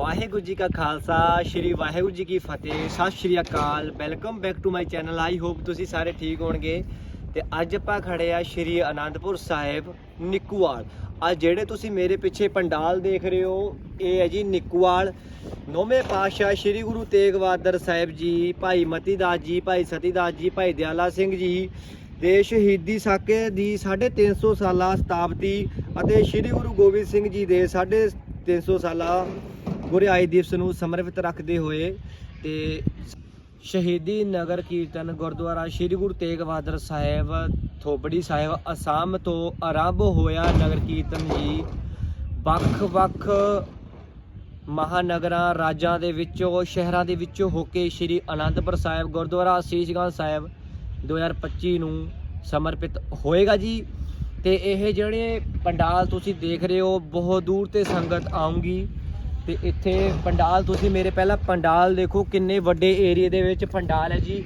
ਵਾਹਿਗੁਰੂ ਜੀ ਕਾ ਖਾਲਸਾ, ਸ਼੍ਰੀ ਵਾਹਿਗੁਰੂ ਜੀ ਕੀ ਫਤਿਹ, ਸਤਿ ਸ਼੍ਰੀ ਅਕਾਲ welcome back to my channel I hope ਤੁਸੀਂ ਸਾਰੇ ਠੀਕ ਹੋਣਗੇ। ਤੇ ਅੱਜ ਆਪਾਂ ਖੜੇ ਆ ਸ਼੍ਰੀ ਅਨੰਦਪੁਰ ਸਾਹਿਬ, ਨਿੱਕੂਵਾਲ। ਅੱਜ ਜਿਹੜੇ ਤੁਸੀਂ ਮੇਰੇ ਪਿੱਛੇ ਪੰਡਾਲ ਦੇਖ ਰਹੇ ਹੋ, ਇਹ ਹੈ ਜੀ ਨਿੱਕੂਵਾਲ। ਨੌਵੇਂ ਪਾਤਸ਼ਾਹ ਸ਼੍ਰੀ ਗੁਰੂ ਤੇਗ ਬਹਾਦਰ ਸਾਹਿਬ ਜੀ, ਭਾਈ ਮਤੀ ਦਾਸ ਜੀ, ਭਾਈ ਸਤੀ ਦਾਸ ਜੀ, ਭਾਈ ਦਿਆਲਾ ਸਿੰਘ ਜੀ, ਦੇ ਸ਼ਹੀਦੀ ਸਾਕੇ ਦੀ 350 ਸਾਲਾ ਸਤਾਬਦੀ ਅਤੇ ਸ੍ਰੀ ਗੁਰੂ ਗੋਬਿੰਦ ਸਿੰਘ ਜੀ ਦੇ 350 ਸਾਲਾ ਗੁਰਿਆਈ ਦਿਵਸ ਨੂੰ ਸਮਰਪਿਤ ਰੱਖਦੇ ਹੋਏ ਤੇ ਸ਼ਹੀਦੀ ਨਗਰ ਕੀਰਤਨ ਗੁਰਦੁਆਰਾ ਸ੍ਰੀ ਗੁਰੂ ਤੇਗ ਬਹਾਦਰ ਸਾਹਿਬ ਥੋਪੜੀ ਸਾਹਿਬ, ਅਸਾਮ ਤੋਂ ਆਰੰਭ ਹੋਇਆ ਨਗਰ ਕੀਰਤਨ ਜੀ। ਵੱਖ-ਵੱਖ ਮਹਾਨਗਰਾਂ, ਰਾਜਾਂ ਦੇ ਵਿੱਚੋਂ, ਸ਼ਹਿਰਾਂ ਦੇ ਵਿੱਚੋਂ ਹੋ ਕੇ ਸ੍ਰੀ ਅਨੰਦਪੁਰ ਸਾਹਿਬ ਗੁਰਦੁਆਰਾ ਸੀਸਗੰਜ ਸਾਹਿਬ 2025 ਨੂੰ ਸਮਰਪਿਤ ਹੋਏਗਾ ਜੀ। ਤੇ ਇਹ ਜਿਹੜੇ ਪੰਡਾਲ ਤੁਸੀਂ ਦੇਖ ਰਹੇ ਹੋ, ਬਹੁਤ ਦੂਰ ਤੇ ਸੰਗਤ ਆਉਂਗੀ ਤੇ ਇੱਥੇ ਪੰਡਾਲ, ਤੁਸੀਂ ਮੇਰੇ ਪਹਿਲਾਂ ਪੰਡਾਲ ਦੇਖੋ ਕਿੰਨੇ ਵੱਡੇ ਏਰੀਏ ਦੇ ਵਿੱਚ ਪੰਡਾਲ ਹੈ ਜੀ।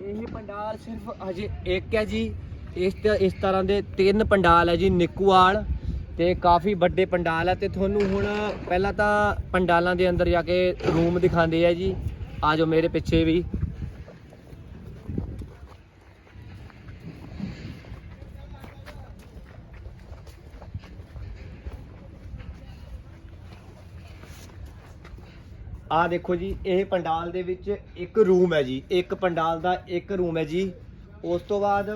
ਇਹ ਪੰਡਾਲ ਸਿਰਫ ਹਜੇ ਇੱਕ ਹੈ ਜੀ। ਇਸ ਤ- ਇਸ ਤਰ੍ਹਾਂ ਦੇ ਤਿੰਨ ਪੰਡਾਲ ਹੈ ਜੀ ਨਿੱਕੂਆਲ ਤੇ ਕਾਫੀ ਵੱਡੇ ਪੰਡਾਲ ਹੈ ਤੇ ਤੁਹਾਨੂੰ ਹੁਣ ਪਹਿਲਾਂ ਤਾਂ ਪੰਡਾਲਾਂ ਦੇ ਅੰਦਰ ਜਾ ਕੇ ਰੂਮ ਦਿਖਾਉਂਦੇ ਆ ਜੀ। ਆ ਜਾਓ ਮੇਰੇ ਪਿੱਛੇ ਵੀ। ਆ ਦੇਖੋ ਜੀ, ਇਹ ਪੰਡਾਲ ਦੇ ਵਿੱਚ ਇੱਕ ਰੂਮ ਹੈ ਜੀ। ਇੱਕ ਪੰਡਾਲ ਦਾ ਇੱਕ ਰੂਮ ਹੈ ਜੀ। ਉਸ ਤੋਂ ਬਾਅਦ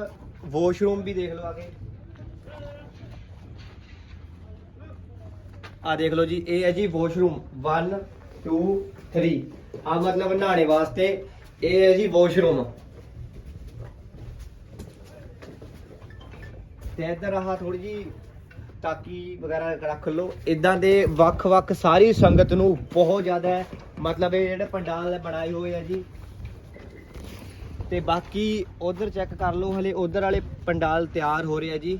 ਵਾਸ਼ਰੂਮ ਵੀ ਦੇਖ ਲਓ ਆਗੇ। ਆ ਦੇਖ ਲਓ ਜੀ, ਇਹ ਹੈ ਜੀ ਵਾਸ਼ਰੂਮ 1 2 3 ਆ ਮਤਲਬ ਨਹਾਣੇ ਵਾਸਤੇ ਇਹ ਹੈ ਜੀ ਵਾਸ਼ਰੂਮ ਤੇ ਇੱਧਰ ਆਹ ਥੋੜੀ ਜੀ ਟਾਕੀ ਵਗੈਰਾ ਰੱਖ ਲਓ। ਇਦਾਂ ਦੇ ਵੱਖ-ਵੱਖ ਸਾਰੀ ਸੰਗਤ ਨੂੰ ਬਹੁਤ ਜ਼ਿਆਦਾ ਮਤਲਬ ਇਹ ਜਿਹੜੇ ਪੰਡਾਲ ਬਣਾਏ ਹੋਏ ਆ ਜੀ। ਤੇ ਬਾਕੀ ਉਧਰ ਚੈੱਕ ਕਰ ਲਓ, ਹਲੇ ਉਧਰ ਵਾਲੇ ਪੰਡਾਲ ਤਿਆਰ ਹੋ ਰਹੇ ਆ ਜੀ।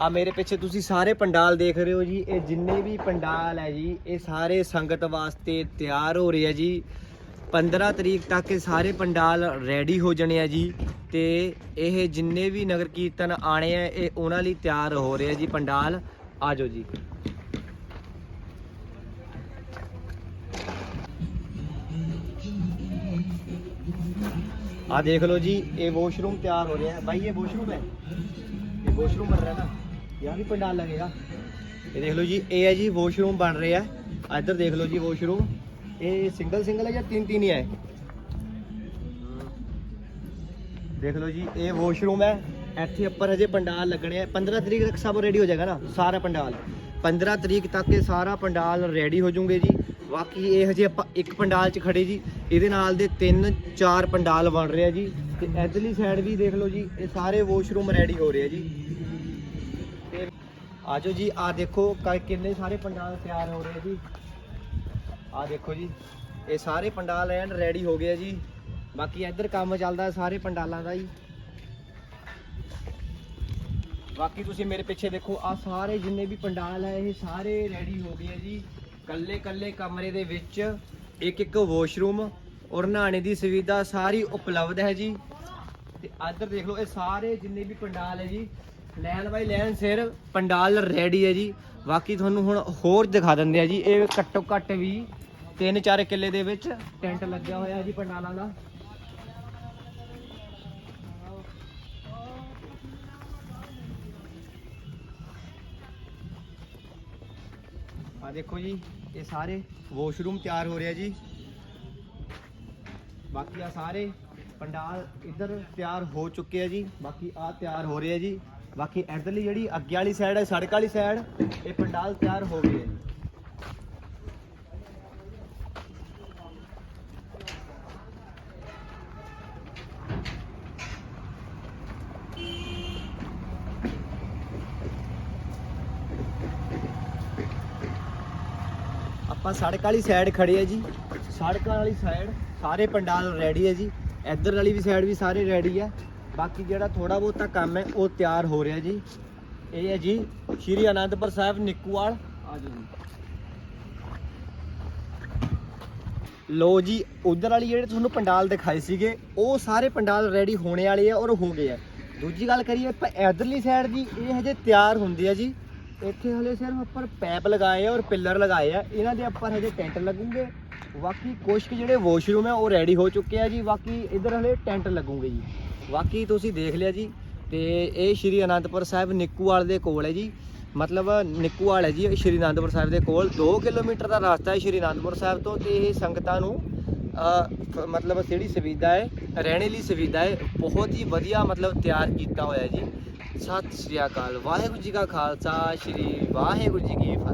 ਆ ਮੇਰੇ ਪਿੱਛੇ ਤੁਸੀਂ ਸਾਰੇ ਪੰਡਾਲ ਦੇਖ ਰਹੇ ਹੋ ਜੀ। ਇਹ ਜਿੰਨੇ ਵੀ ਪੰਡਾਲ ਹੈ ਜੀ, ਇਹ ਸਾਰੇ ਸੰਗਤ ਵਾਸਤੇ ਤਿਆਰ ਹੋ ਰਹੇ ਆ ਜੀ। 15 ਤਰੀਕ ਤੱਕ ਇਹ ਸਾਰੇ ਪੰਡਾਲ ਰੈਡੀ ਹੋ ਜਾਣੇ ਆ ਜੀ ਤੇ ਇਹ ਜਿੰਨੇ ਵੀ ਨਗਰ ਕੀਰਤਨ ਆਣੇ ਆ, ਇਹ ਉਹਨਾਂ ਲਈ ਤਿਆਰ ਹੋ ਰਹੇ ਆ ਜੀ ਪੰਡਾਲ। ਆਜੋ ਜੀ। ਆ ਦੇਖ ਲਓ ਜੀ, ਇਹ ਵਾਸ਼ਰੂਮ ਤਿਆਰ ਹੋ ਰਿਹਾ ਹੈ। ਭਾਈ ਇਹ ਵਾਸ਼ਰੂਮ ਹੈ। ਇਹ ਵਾਸ਼ਰੂਮ ਬਣ ਰਿਹਾ ਨਾ। ਯਾਰ ਵੀ ਪੰਡਾਲ ਲੱਗੇਗਾ। ਇਹ ਦੇਖ ਲਓ ਜੀ, ਇਹ ਹੈ ਜੀ ਵਾਸ਼ਰੂਮ ਬਣ ਰਿਹਾ ਹੈ। ਇੱਧਰ ਦੇਖ ਲਓ ਜੀ ਵਾਸ਼ਰੂਮ ਇਹ ਸਿੰਗਲ ਸਿੰਗਲ ਹੈ ਜਾਂ ਤਿੰਨ ਤਿੰਨ ਹੀ ਹੈ? ਦੇਖ ਲਓ ਜੀ, ਇਹ ਵਾਸ਼ਰੂਮ ਹੈ। ਇੱਥੇ ਉੱਪਰ ਹਜੇ ਪੰਡਾਲ ਲੱਗਣੇ ਆ। 15 ਤਰੀਕ ਤੱਕ ਸਭ ਰੈਡੀ ਹੋ ਜਾਏਗਾ ਨਾ, ਸਾਰਾ ਪੰਡਾਲ। 15 ਤਰੀਕ ਤੱਕ ਇਹ ਸਾਰਾ ਪੰਡਾਲ ਰੈਡੀ ਹੋ ਜਾਊਗੇ ਜੀ। ਬਾਕੀ ਇਹ ਹਜੇ ਆਪਾਂ ਇੱਕ ਪੰਡਾਲ 'ਚ ਖੜੇ ਜੀ। ਇਹਦੇ ਨਾਲ ਦੇ ਤਿੰਨ ਚਾਰ ਪੰਡਾਲ ਬਣ ਰਿਹਾ ਜੀ। ਤੇ ਇਧਰਲੀ ਸਾਈਡ ਵੀ ਦੇਖ ਲਓ ਜੀ, ਇਹ ਸਾਰੇ ਵਾਸ਼ਰੂਮ ਰੈਡੀ ਹੋ ਰਹੇ ਆ ਜੀ। ਤੇ ਆਜੋ ਜੀ, ਆ ਦੇਖੋ ਕ- ਕਿੰਨੇ ਸਾਰੇ ਪੰਡਾਲ ਤਿਆਰ ਹੋ ਰਹੇ ਆ ਜੀ। ਆਹ ਦੇਖੋ ਜੀ, ਇਹ ਸਾਰੇ ਪੰਡਾਲ ਐਨ ਰੈਡੀ ਹੋ ਗਏ ਆ ਜੀ। ਬਾਕੀ ਇੱਧਰ ਕੰਮ ਚੱਲਦਾ ਸਾਰੇ ਪੰਡਾਲਾਂ ਦਾ ਜੀ। ਬਾਕੀ ਤੁਸੀਂ ਮੇਰੇ ਪਿੱਛੇ ਦੇਖੋ, ਆ ਸਾਰੇ ਜਿੰਨੇ ਵੀ ਪੰਡਾਲ ਹੈ ਇਹ ਸਾਰੇ ਰੈਡੀ ਹੋ ਗਏ ਆ ਜੀ। ਕੱਲੇ ਕੱਲੇ ਕਮਰੇ ਦੇ ਵਿੱਚ ਇੱਕ ਇੱਕ ਵਾਸ਼ਰੂਮ ਔਰ ਨਹਾਣੇ ਦੀ ਸੁਵਿਧਾ ਸਾਰੀ ਉਪਲਬਧ ਹੈ ਜੀ। ਤੇ ਇੱਧਰ ਦੇਖ ਲਓ, ਇਹ ਸਾਰੇ ਜਿੰਨੇ ਵੀ ਪੰਡਾਲ ਹੈ ਜੀ ਲੈਣ ਬਾਈ, ਲੈਣ ਸਿਰ, ਪੰਡਾਲ ਰੈਡੀ ਹੈ ਜੀ। ਬਾਕੀ ਤੁਹਾਨੂੰ ਹੁਣ ਹੋਰ ਦਿਖਾ ਦਿੰਦੇ ਆ ਜੀ। ਇਹ ਘੱਟੋ ਘੱਟ ਵੀ 3-4 ਕਿੱਲੇ ਦੇ ਵਿੱਚ ਟੈਂਟ ਲੱਗਿਆ ਹੋਇਆ ਜੀ ਪੰਡਾਲਾਂ ਦਾ। ਆ ਦੇਖੋ ਜੀ, ਇਹ ਸਾਰੇ ਵਾਸ਼ਰੂਮ ਤਿਆਰ ਹੋ ਰਿਹਾ ਜੀ। ਬਾਕੀ ਆ ਸਾਰੇ ਪੰਡਾਲ ਇੱਧਰ ਤਿਆਰ ਹੋ ਚੁੱਕੇ ਆ ਜੀ। ਬਾਕੀ ਆ ਤਿਆਰ ਹੋ ਰਿਹਾ ਜੀ। ਬਾਕੀ ਇਧਰਲੀ ਜਿਹੜੀ ਅੱਗੇ ਵਾਲੀ ਸਾਈਡ ਹੈ ਸੜਕ ਵਾਲੀ ਸਾਈਡ ਇਹ ਪੰਡਾਲ ਤਿਆਰ ਹੋ ਗਏ ਜੀ। ਆਪਾਂ ਸੜਕ ਵਾਲੀ ਸਾਈਡ ਖੜੇ ਆ ਜੀ। ਸੜਕ ਵਾਲੀ ਸਾਈਡ ਸਾਰੇ ਪੰਡਾਲ ਰੈਡੀ ਹੈ ਜੀ। ਇੱਧਰ ਵਾਲੀ ਵੀ ਸਾਈਡ ਵੀ ਸਾਰੇ ਰੈਡੀ ਆ। ਬਾਕੀ ਜਿਹੜਾ ਥੋੜਾ ਬਹੁਤਾ ਕੰਮ ਹੈ, ਉਹ ਤਿਆਰ ਹੋ ਰਿਹਾ ਜੀ। ਇਹ ਹੈ ਜੀ ਸ਼੍ਰੀ ਅਨੰਦਪੁਰ ਸਾਹਿਬ ਨਿੱਕੂਵਾਲ। ਆ ਜਾਓ ਜੀ ਲੋ ਜੀ ਉਧਰ ਵਾਲੀ ਜਿਹੜੇ ਤੁਹਾਨੂੰ ਪੰਡਾਲ ਦਿਖਾਏ ਸੀਗੇ, ਉਹ ਸਾਰੇ ਪੰਡਾਲ ਰੈਡੀ ਹੋਣੇ ਵਾਲੇ ਆ ਔਰ ਹੋ ਗਏ ਆ। ਦੂਜੀ ਗੱਲ ਕਰੀਏ ਆਪਾਂ ਇਧਰਲੀ ਸਾਈਡ ਦੀ ਇਹ ਹਜੇ ਤਿਆਰ ਹੁੰਦੀ ਆ ਜੀ। ਇੱਥੇ ਹਲੇ ਸਿਰਫ ਉੱਪਰ ਪੈਪ ਲਗਾਏ ਆ ਔਰ ਪਿੱਲਰ ਲਗਾਏ ਆ। ਇਹਨਾਂ ਦੇ ਉੱਪਰ ਹਜੇ ਟੈਂਟ ਲੱਗੂਗੇ। ਬਾਕੀ ਕੁਝ ਕੁ ਜਿਹੜੇ ਵਾਸ਼ਰੂਮ ਹੈ ਉਹ ਰੈਡੀ ਹੋ ਚੁੱਕੇ ਆ ਜੀ। ਬਾਕੀ ਇਧਰ ਹਲੇ ਟੈਂਟ ਲੱਗੂਗੇ ਜੀ। ਬਾਕੀ ਤੁਸੀਂ ਦੇਖ ਲਿਆ ਜੀ, ਤੇ ਇਹ ਸ਼੍ਰੀ ਅਨੰਦਪੁਰ ਸਾਹਿਬ ਨਿੱਕੂਵਾਲ ਦੇ ਕੋਲ ਹੈ ਜੀ। ਮਤਲਬ ਨਿੱਕੂਵਾਲ ਹੈ ਜੀ ਸ਼੍ਰੀ ਅਨੰਦਪੁਰ ਸਾਹਿਬ ਦੇ ਕੋਲ। 2 ਕਿਲੋਮੀਟਰ ਦਾ ਰਸਤਾ ਹੈ ਸ਼੍ਰੀ ਅਨੰਦਪੁਰ ਸਾਹਿਬ ਤੋਂ ਤੇ ਇਹ ਸੰਗਤਾਂ ਨੂੰ ਮਤਲਬ ਜਿਹੜੀ ਸੁਵਿਧਾ ਹੈ, ਰਹਿਣੇ ਲਈ ਸੁਵਿਧਾ ਹੈ, ਬਹੁਤ ਹੀ ਵਧੀਆ ਮਤਲਬ ਤਿਆਰ ਕੀਤਾ ਹੋਇਆ ਜੀ। ਸਤਿ ਸ੍ਰੀ ਅਕਾਲ, ਵਾਹਿਗੁਰੂ ਜੀ ਕਾ ਖਾਲਸਾ, ਸ਼੍ਰੀ ਵਾਹਿਗੁਰੂ ਜੀ ਕੀ ਫਤਿਹ।